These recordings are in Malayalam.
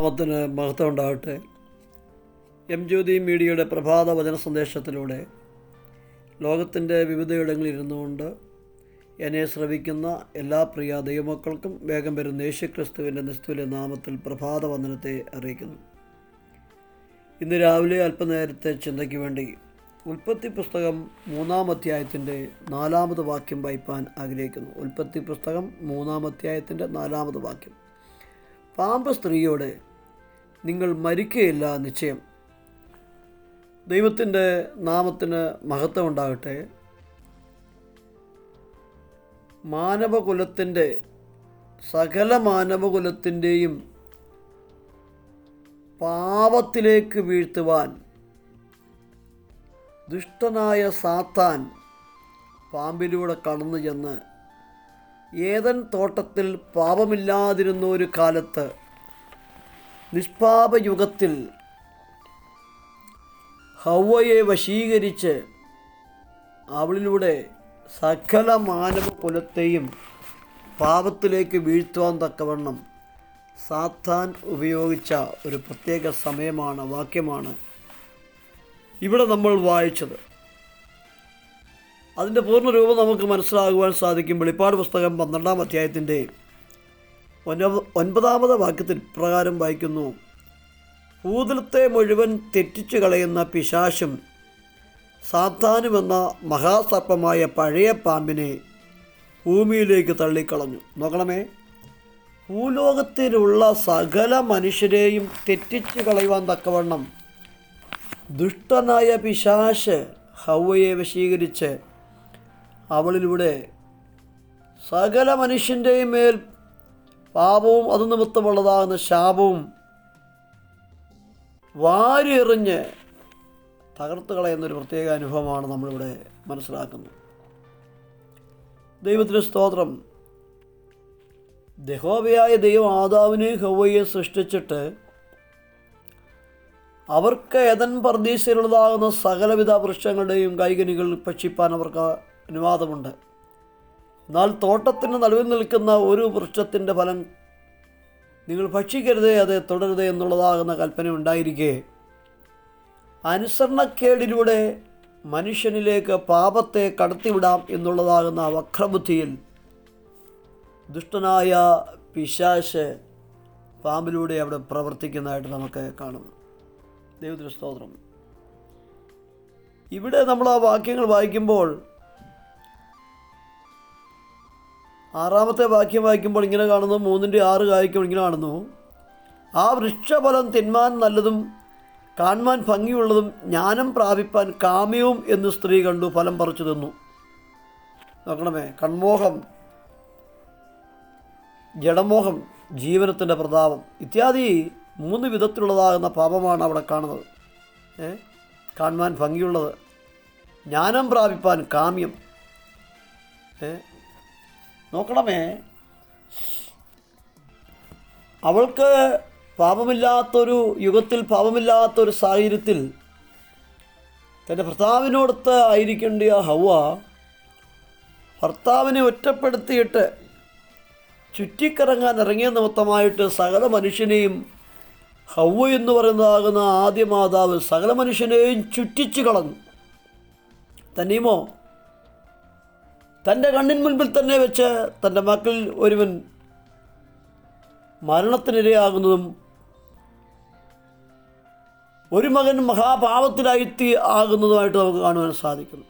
നാമത്തിന് മഹത്വം ഉണ്ടാകട്ടെ എം ജ്യോതി മീഡിയയുടെ പ്രഭാത വചന സന്ദേശത്തിലൂടെ ലോകത്തിന്റെ വിവിധയിടങ്ങളിൽ ഇരുന്നുകൊണ്ട് എന്നെ ശ്രവിക്കുന്ന എല്ലാ പ്രിയ ദൈവമക്കൾക്കും വേഗം വരുന്ന യേശുക്രിസ്തുവിന്റെ നിസ്തുവിലെ നാമത്തിൽ പ്രഭാത വന്ദനത്തെ അറിയിക്കുന്നു. ഇന്ന് രാവിലെ അല്പനേരത്തെ ചിന്തയ്ക്ക് വേണ്ടി ഉൽപ്പത്തി പുസ്തകം മൂന്നാം അധ്യായത്തിന്റെ നാലാമത് വാക്യം വായിപ്പാൻ ആഗ്രഹിക്കുന്നു. ഉൽപ്പത്തി പുസ്തകം മൂന്നാം അധ്യായത്തിന്റെ നാലാമത് വാക്യം. പാമ്പ് സ്ത്രീയോട് നിങ്ങൾ മരിക്കുകയില്ല നിശ്ചയം. ദൈവത്തിന്റെ നാമത്തിന് മഹത്വം ഉണ്ടാകട്ടെ മാനവകുലത്തിന്റെ സകല മാനവകുലത്തിന്റെയും പാപത്തിലേക്ക് വീഴ്ത്തുവാൻ ദുഷ്ടനായ സാത്താൻ പാമ്പിലൂടെ കടന്നു ചെന്ന് ഏതൻ തോട്ടത്തിൽ പാപമില്ലാതിരുന്ന ഒരു കാലത്ത് നിഷ്പാപയുഗത്തിൽ ഹൗവയെ വശീകരിച്ച് അവളിലൂടെ സകല മാനവ കുലത്തെയും പാപത്തിലേക്ക് വീഴ്ത്തുവാൻ തക്കവണ്ണം സാത്താൻ ഉപയോഗിച്ച ഒരു പ്രത്യേക സമയമാണ് വാക്യമാണ് ഇവിടെ നമ്മൾ വായിച്ചത്. അതിന്റെ പൂർണരൂപം നമുക്ക് മനസ്സിലാകുവാൻ സാധിക്കും വെളിപ്പാട് പുസ്തകം പന്ത്രണ്ടാം അധ്യായത്തിന്റെ ഒൻപതാമത് വാക്യത്തിൽ പ്രകാരം വായിക്കുന്നു. ഭൂതലത്തെ മുഴുവൻ തെറ്റിച്ചു കളയുന്ന പിശാശും സാത്താനുമെന്ന മഹാസർപ്പമായ പഴയ പാമ്പിനെ ഭൂമിയിലേക്ക് തള്ളിക്കളഞ്ഞു. നോക്കണമേ. ഭൂലോകത്തിലുള്ള സകല മനുഷ്യരെയും തെറ്റിച്ചു കളയുവാൻ തക്കവണ്ണം ദുഷ്ടനായ പിശാശ് ഹൗവയെ വശീകരിച്ച് അവളിലൂടെ സകല മനുഷ്യന്റെയും മേൽ പാപവും അത് നിമിത്തമുള്ളതാകുന്ന ശാപവും വാരിയെറിഞ്ഞ് തകർത്ത് കളയുന്നൊരു പ്രത്യേക അനുഭവമാണ് നമ്മളിവിടെ മനസ്സിലാക്കുന്നത്. ദൈവത്തിന് സ്തോത്രം. ദഹോബയായ ദൈവം ആദാവിനെ ഹൗവയെ സൃഷ്ടിച്ചിട്ട് അവർക്ക് ഏതൻ പ്രതീക്ഷയിലുള്ളതാകുന്ന സകലവിധ വൃക്ഷങ്ങളുടെയും കൈകനികൾ ഭക്ഷിപ്പാൻ അവർക്ക് അനുവാദമുണ്ട്. എന്നാൽ തോട്ടത്തിന് നടുവിൽ നിൽക്കുന്ന ഒരു വൃക്ഷത്തിന്റെ ഫലം നിങ്ങൾ ഭക്ഷിക്കരുതേ അത് തുടരുതേ എന്നുള്ളതാകുന്ന കൽപ്പന ഉണ്ടായിരിക്കെ. അനുസരണക്കേടിലൂടെ മനുഷ്യനിലേക്ക് പാപത്തെ കടത്തിവിടാം എന്നുള്ളതാകുന്ന വക്രബുദ്ധിയിൽ ദുഷ്ടനായ പിശാശ് പാമ്പിലൂടെ അവിടെ പ്രവർത്തിക്കുന്നതായിട്ട് നമുക്ക് കാണുന്നു ദൈവത്തിന് ഇവിടെ നമ്മൾ ആ വാക്യങ്ങൾ വായിക്കുമ്പോൾ ആറാമത്തെ വാക്യം വായിക്കുമ്പോൾ ഇങ്ങനെ കാണുന്നു മൂന്നിന്റെ ആറ് വായിക്കുമ്പോൾ ഇങ്ങനെ കാണുന്നു. ആ വൃക്ഷഫലം തിന്മാൻ നല്ലതും കാണുവാൻ ഭംഗിയുള്ളതും ജ്ഞാനം പ്രാപിപ്പാൻ കാമ്യവും എന്ന് സ്ത്രീ കണ്ടു ഫലം പറിച്ചു തന്നു. നോക്കണമേ കൺമോഹം ജഡമോഹം ജീവനത്തിന്റെ പ്രതാപം ഇത്യാദി മൂന്ന് വിധത്തിലുള്ളതാകുന്ന പാപമാണ് അവിടെ കാണുന്നത്. കാണുവാൻ ഭംഗിയുള്ളത് ജ്ഞാനം പ്രാപിപ്പാൻ കാമ്യം. നോക്കണമേ. അവൾക്ക് പാപമില്ലാത്തൊരു യുഗത്തിൽ പാപമില്ലാത്തൊരു സാഹചര്യത്തിൽ തന്റെ ഭർത്താവിനോടത്ത് ആയിരിക്കേണ്ട ഹവ ഭർത്താവിനെ ഒറ്റപ്പെടുത്തിയിട്ട് ചുറ്റിക്കറങ്ങാൻ ഇറങ്ങിയ നിമിത്തമായിട്ട് സകല മനുഷ്യനെയും ഹൗവ എന്ന് പറയുന്നതാകുന്ന ആദ്യ മാതാവ് സകല മനുഷ്യനെയും ചുറ്റിച്ചു കളഞ്ഞു. തന്നെയുമോ തന്റെ കണ്ണിൻ മുൻപിൽ തന്നെ വെച്ച് തന്റെ മക്കളിൽ ഒരുവൻ മരണത്തിനിരയാകുന്നതും ഒരു മകൻ മഹാപാപത്തിലായി ആകുന്നതുമായിട്ട് നമുക്ക് കാണുവാൻ സാധിക്കുന്നു.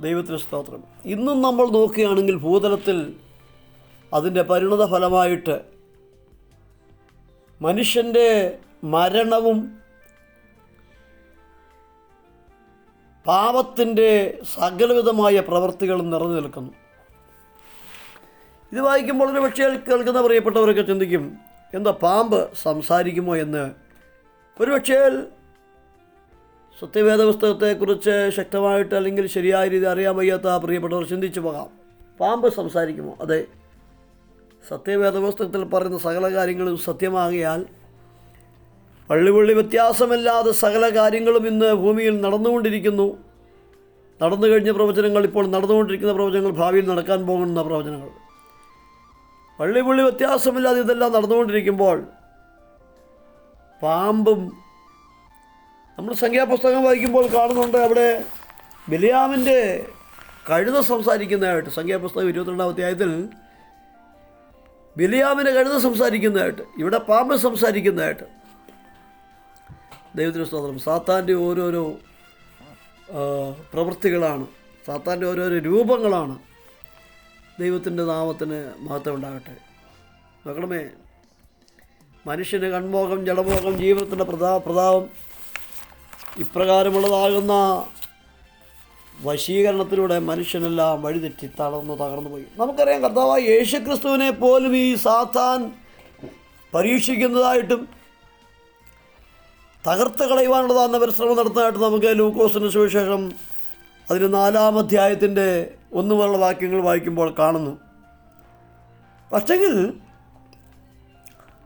ദൈവത്തിന് സ്തോത്രം. ഇന്നും നമ്മൾ നോക്കുകയാണെങ്കിൽ ഭൂതലത്തിൽ അതിന്റെ പരിണത ഫലമായിട്ട് മനുഷ്യന്റെ മരണവും പാപത്തിന്റെ സകലവിധമായ പ്രവൃത്തികളും നിറഞ്ഞു നിൽക്കുന്നു. ഇത് വായിക്കുമ്പോൾ ഒരു പക്ഷേ കേൾക്കുന്ന പ്രിയപ്പെട്ടവരൊക്കെ ചിന്തിക്കും എന്താ പാമ്പ് സംസാരിക്കുമോ എന്ന്. ഒരു പക്ഷേ സത്യവേദ പുസ്തകത്തെക്കുറിച്ച് ശക്തമായിട്ട് അല്ലെങ്കിൽ ശരിയായ രീതി അറിയാൻ വയ്യാത്ത പ്രിയപ്പെട്ടവർ ചിന്തിച്ചു പോകാം. പാമ്പ് സംസാരിക്കുമോ? അതെ. സത്യവേദ പുസ്തകത്തിൽ പറയുന്ന സകല കാര്യങ്ങളും സത്യമാകിയാൽ പള്ളിപള്ളി വ്യത്യാസമില്ലാതെ സകല കാര്യങ്ങളും ഇന്ന് ഭൂമിയിൽ നടന്നുകൊണ്ടിരിക്കുന്നു. നടന്നു കഴിഞ്ഞ പ്രവചനങ്ങൾ ഇപ്പോൾ നടന്നുകൊണ്ടിരിക്കുന്ന പ്രവചനങ്ങൾ ഭാവിയിൽ നടക്കാൻ പോകുന്ന പ്രവചനങ്ങൾ. പള്ളി പുള്ളി വ്യത്യാസമില്ലാതെ ഇതെല്ലാം നടന്നുകൊണ്ടിരിക്കുമ്പോൾ പാമ്പും നമ്മൾ സംഖ്യാപുസ്തകം വായിക്കുമ്പോൾ കാണുന്നുണ്ട് അവിടെ ബിലിയാമിന്റെ കഴുത സംസാരിക്കുന്നതായിട്ട്. സംഖ്യാപുസ്തകം ഇരുപത്തിരണ്ടാം അധ്യായത്തിൽ ബിലിയാമിന്റെ കഴുത സംസാരിക്കുന്നതായിട്ട് ഇവിടെ പാമ്പ് സംസാരിക്കുന്നതായിട്ട്. ദൈവത്തിന് സ്തോത്രം. സാത്താന്റെ ഓരോരോ പ്രവൃത്തികളാണ്. സാത്താന്റെ ഓരോരോ രൂപങ്ങളാണ് ദൈവത്തിന്റെ നാമത്തിന് മഹത്വം ഉണ്ടാകട്ടെ നോക്കണമേ മനുഷ്യന് കൺമോഹം ജഡമോഹം ജീവിതത്തിന്റെ പ്രതാ പ്രതാപം ഇപ്രകാരമുള്ളതാകുന്ന വശീകരണത്തിലൂടെ മനുഷ്യനെല്ലാം വഴിതെറ്റി തളർന്നു തകർന്നു പോയി. നമുക്കറിയാം കർത്താവ് യേശുക്രിസ്തുവിനെ പോലും ഈ സാത്താൻ പരീക്ഷിക്കുന്നതായിട്ടും തകർത്ത് കളയുവാനുള്ളതാണെന്ന പരിശ്രമം നടത്തുന്നതായിട്ട് നമുക്ക് ലൂക്കോസിന് സുവിശേഷം അതിന് നാലാം അധ്യായത്തിന്റെ ഒന്നുമുള്ള വാക്യങ്ങൾ വായിക്കുമ്പോൾ കാണുന്നു. പക്ഷെങ്കിൽ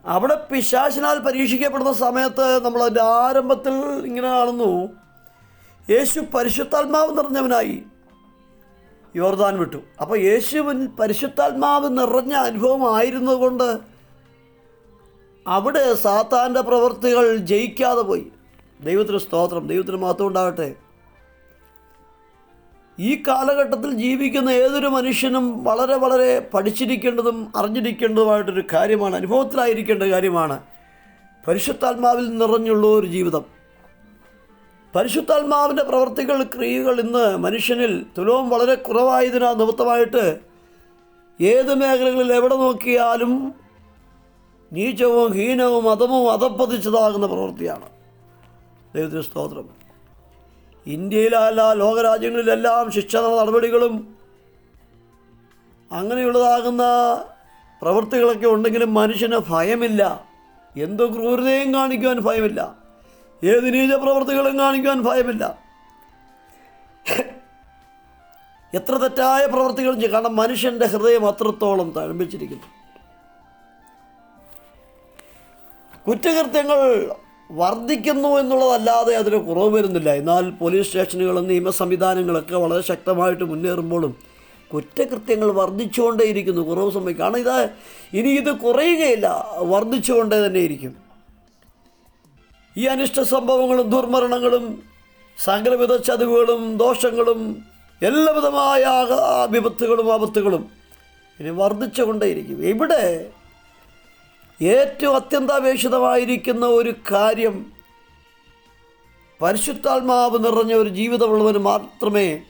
അവിടെ പിശാശിനാൽ പരീക്ഷിക്കപ്പെടുന്ന സമയത്ത് നമ്മൾ അതിന്റെ ആരംഭത്തിൽ ഇങ്ങനെ കാണുന്നു. യേശു പരിശുദ്ധാത്മാവ് നിറഞ്ഞവനായി യോർദാൻ വിട്ടു. അപ്പോൾ യേശുവിൻ പരിശുദ്ധാത്മാവ് നിറഞ്ഞ അനുഭവമായിരുന്നതുകൊണ്ട് അവിടെ സാത്താന്റെ പ്രവൃത്തികൾ ജയിക്കാതെ പോയി. ദൈവത്തിന് സ്തോത്രം. ദൈവത്തിന് മാത്രം ഉണ്ടാകട്ടെ. ഈ കാലഘട്ടത്തിൽ ജീവിക്കുന്ന ഏതൊരു മനുഷ്യനും വളരെ വളരെ പഠിച്ചിരിക്കേണ്ടതും അറിഞ്ഞിരിക്കേണ്ടതുമായിട്ടൊരു കാര്യമാണ് അനുഭവത്തിലായിരിക്കേണ്ട കാര്യമാണ്. പരിശുദ്ധാത്മാവിൽ നിറഞ്ഞുള്ള ഒരു ജീവിതം. പരിശുദ്ധാത്മാവിന്റെ പ്രവർത്തികൾ ക്രിയകൾ ഇന്ന് മനുഷ്യനിൽ തുലവും വളരെ കുറവായതിനാ നിമിത്തമായിട്ട് ഏത് മേഖലകളിൽ എവിടെ നോക്കിയാലും നീചവും ഹീനവും അധമവും അധപ്പതിച്ചതാകുന്ന പ്രവൃത്തിയാണ്. ദൈവത്തിന് സ്തോത്രം. ഇന്ത്യയിലല്ല ലോകരാജ്യങ്ങളിലെല്ലാം ശിക്ഷണ നടപടികളും അങ്ങനെയുള്ളതാകുന്ന പ്രവൃത്തികളൊക്കെ ഉണ്ടെങ്കിലും മനുഷ്യന് ഭയമില്ല. എന്ത് ക്രൂരതയും കാണിക്കുവാൻ ഭയമില്ല. ഏത് നീച പ്രവൃത്തികളും കാണിക്കുവാൻ ഭയമില്ല. എത്ര തെറ്റായ പ്രവൃത്തികളും കാരണം മനുഷ്യന്റെ ഹൃദയം അത്രത്തോളം തഴമ്പിച്ചിരിക്കുന്നു. കുറ്റകൃത്യങ്ങൾ വർദ്ധിക്കുന്നു എന്നുള്ളതല്ലാതെ അതിന് കുറവ് വരുന്നില്ല. എന്നാൽ പോലീസ് സ്റ്റേഷനുകളും നിയമ സംവിധാനങ്ങളൊക്കെ വളരെ ശക്തമായിട്ട് മുന്നേറുമ്പോഴും കുറ്റകൃത്യങ്ങൾ വർദ്ധിച്ചുകൊണ്ടേയിരിക്കുന്നു. കുറവ് സംഭവിക്കും. കാരണം ഇത് ഇനി ഇത് കുറയുകയില്ല. വർദ്ധിച്ചുകൊണ്ടേ തന്നെ ഇരിക്കും ഈ അനിഷ്ട സംഭവങ്ങളും ദുർമരണങ്ങളും സകലവിധ ചതിവുകളും ദോഷങ്ങളും എല്ലാവിധമായ വിപത്തുകളും ആപത്തുകളും ഇനി വർദ്ധിച്ചുകൊണ്ടേയിരിക്കും. ഇവിടെ ഏറ്റവും അത്യന്താപേക്ഷിതമായിരിക്കുന്ന ഒരു കാര്യം പരിശുദ്ധാത്മാവ് നിറഞ്ഞ ഒരു ജീവിതമുള്ളവന് മാത്രമേ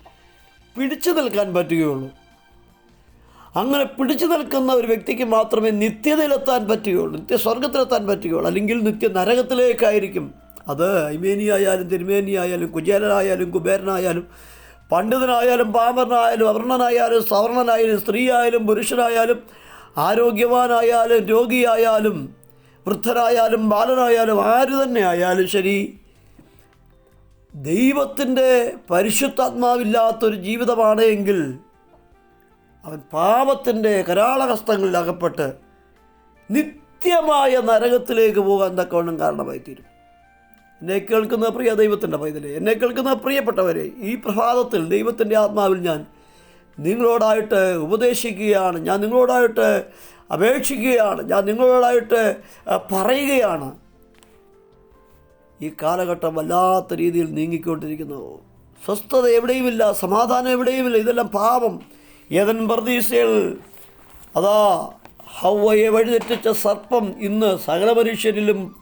പിടിച്ചു നിൽക്കാൻ പറ്റുകയുള്ളൂ. അങ്ങനെ പിടിച്ചു നിൽക്കുന്ന ഒരു വ്യക്തിക്ക് മാത്രമേ നിത്യതയിലെത്താൻ പറ്റുകയുള്ളൂ നിത്യ സ്വർഗത്തിലെത്താൻ പറ്റുകയുള്ളൂ അല്ലെങ്കിൽ നിത്യ നരകത്തിലേക്കായിരിക്കും അത് ഇമേനിയായാലും തിരുമേനിയായാലും കുചേലനായാലും കുബേരനായാലും പണ്ഡിതനായാലും പാമരനായാലും അവർണനായാലും സവർണനായാലും സ്ത്രീയായാലും പുരുഷനായാലും ആരോഗ്യവാനായാലും രോഗിയായാലും വൃദ്ധനായാലും ബാലനായാലും ആര് തന്നെ ആയാലും ശരി ദൈവത്തിന്റെ പരിശുദ്ധാത്മാവില്ലാത്തൊരു ജീവിതമാണ് എങ്കിൽ അവൻ പാപത്തിന്റെ കരാളഹസ്തങ്ങളിൽ അകപ്പെട്ട് നിത്യമായ നരകത്തിലേക്ക് പോകാൻ തക്കവണ്ണം കാരണമായി തീരും എന്നെ കേൾക്കുന്ന പ്രിയ ദൈവത്തിന്റെ പൈതലെ എന്നെ കേൾക്കുന്ന പ്രിയപ്പെട്ടവരെ ഈ പ്രഭാതത്തിൽ ദൈവത്തിന്റെ ആത്മാവിൽ ഞാൻ നിങ്ങളോടായിട്ട് ഉപദേശിക്കുകയാണ്. ഞാൻ നിങ്ങളോടായിട്ട് അപേക്ഷിക്കുകയാണ്. ഞാൻ നിങ്ങളോടായിട്ട് പറയുകയാണ്. ഈ കാലഘട്ടം വല്ലാത്ത രീതിയിൽ നീങ്ങിക്കൊണ്ടിരിക്കുന്നു. സ്വസ്ഥത എവിടെയുമില്ല സമാധാനം എവിടെയുമില്ല. ഇതെല്ലാം പാപം. ഏതൻ പ്രതീക്ഷയിൽ അതാ ഹൗവയെ വഴിതെറ്റിച്ച സർപ്പം ഇന്ന് സകല മനുഷ്യരിലും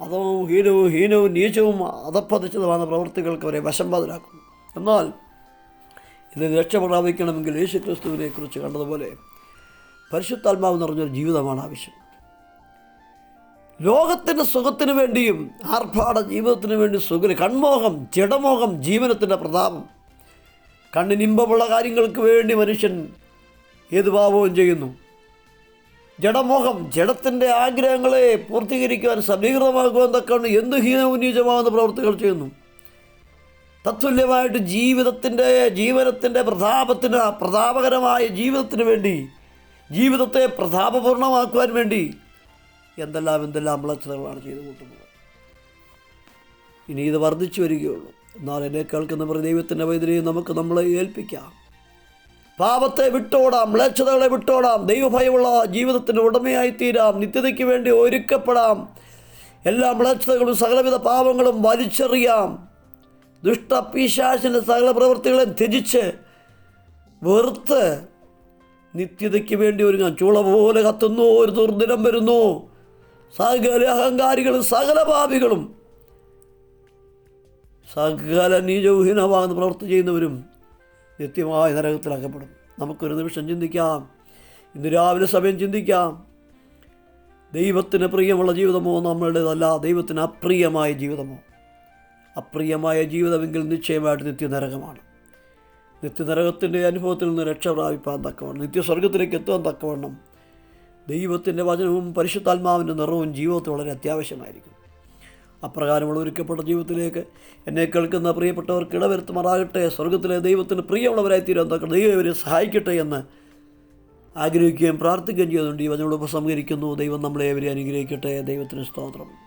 അതവും ഹീനവും ഹീനവും നീചവും അതപ്പതിച്ചതുമാണ് പ്രവൃത്തികൾക്ക് അവരെ വശംബാതരാക്കുന്നു എന്നാൽ ഇത് രക്ഷ പ്രാപിക്കണമെങ്കിൽ യേശു ക്രിസ്തുവിനെ കുറിച്ച് കണ്ടതുപോലെ പരിശുദ്ധാത്മാവ് നിറഞ്ഞൊരു ജീവിതമാണ് ആവശ്യം. ലോകത്തിന്റെ സുഖത്തിനു വേണ്ടിയും ആർഭാട ജീവിതത്തിന് വേണ്ടി സുഖം കൺമോഹം ജഡമോഹം ജീവനത്തിന്റെ പ്രതാപം. കണ്ണിനിമ്പമുള്ള കാര്യങ്ങൾക്ക് വേണ്ടി മനുഷ്യൻ ഏത് പാപവും ചെയ്യുന്നു. ജഡമോഹം ജഡത്തിന്റെ ആഗ്രഹങ്ങളെ പൂർത്തീകരിക്കുവാൻ സമീകൃതമാകുവാൻ തക്കാണ് എന്ത് ഹീനോന്നീചമാകുന്ന പ്രവർത്തികൾ ചെയ്യുന്നു. തത്തുല്യമായിട്ട് ജീവിതത്തിന്റെ ജീവനത്തിന്റെ പ്രതാപത്തിന് പ്രതാപകരമായ ജീവിതത്തിന് വേണ്ടി ജീവിതത്തെ പ്രതാപപൂർണമാക്കുവാൻ വേണ്ടി എന്തെല്ലാം എന്തെല്ലാം വിളച്ചതകളാണ് ചെയ്തു കൂട്ടുന്നത്. ഇനി ഇത് വർദ്ധിച്ചു വരികയുള്ളൂ. എന്നാൽ എന്നെ കേൾക്കുന്ന ദൈവത്തിന്റെ വൈദ്യുതി നമുക്ക് നമ്മളെ ഏൽപ്പിക്കാം. പാപത്തെ വിട്ടോടാം മ്ലേച്ഛതകളെ വിട്ടോടാം ദൈവഭയമുള്ള ജീവിതത്തിന് ഉടമയായി തീരാം നിത്യതയ്ക്ക് വേണ്ടി ഒരുക്കപ്പെടാം. എല്ലാ മ്ലേച്ഛതകളും സകലവിധ പാപങ്ങളും വലിച്ചെറിയാം. ദുഷ്ടപീശാശിന്റെ സകല പ്രവൃത്തികളെ ത്യജിച്ച് വെറുത്ത് നിത്യതയ്ക്ക് വേണ്ടി ഒരുങ്ങാൻ ചൂള പോലെ കത്തുന്നു ഒരു ദുർദിനം വരുന്നു. സകല അഹങ്കാരികളും സകല പാപികളും സകല നീചൗഹീനമാകുന്ന പ്രവൃത്തി ചെയ്യുന്നവരും നിത്യമായ നരകത്തിലാക്കപ്പെടും. നമുക്കൊരു നിമിഷം ചിന്തിക്കാം. ഇന്ന് രാവിലെ സമയം ചിന്തിക്കാം. ദൈവത്തിന് പ്രിയമുള്ള ജീവിതമോ? നമ്മളുടേതല്ല. ദൈവത്തിന് അപ്രിയമായ ജീവിതമോ? അപ്രിയമായ ജീവിതമെങ്കിൽ നിശ്ചയമായിട്ട് നിത്യനരകമാണ്. നിത്യനരകത്തിന്റെ അനുഭവത്തിൽ നിന്ന് രക്ഷ പ്രാപിപ്പാൻ തക്കവണ്ണം നിത്യസ്വർഗത്തിലേക്ക് എത്താൻ തക്കവണ്ണം ദൈവത്തിന്റെ വചനവും പരിശുദ്ധാത്മാവിന്റെ നിറവും ജീവിതത്തിൽ വളരെ അത്യാവശ്യമായിരിക്കും. അപ്രകാരമുള്ള ഒരുക്കപ്പെട്ട ജീവിതത്തിലേക്ക് എന്നെ കേൾക്കുന്ന പ്രിയപ്പെട്ടവർക്ക് ഇടവരുത്തുമാറാകട്ടെ. സ്വർഗത്തിലെ ദൈവത്തിന് പ്രിയമുള്ളവരായി തീരാൻ തക്ക ദൈവം ഇവരെ സഹായിക്കട്ടെ എന്ന് ആഗ്രഹിക്കുകയും പ്രാർത്ഥിക്കുകയും ചെയ്തുകൊണ്ട് ഈ വചനോട് ഉപസംഹരിക്കുന്നു ദൈവം നമ്മളെ ഇവരെ അനുഗ്രഹിക്കട്ടെ. ദൈവത്തിന് സ്തോത്രം.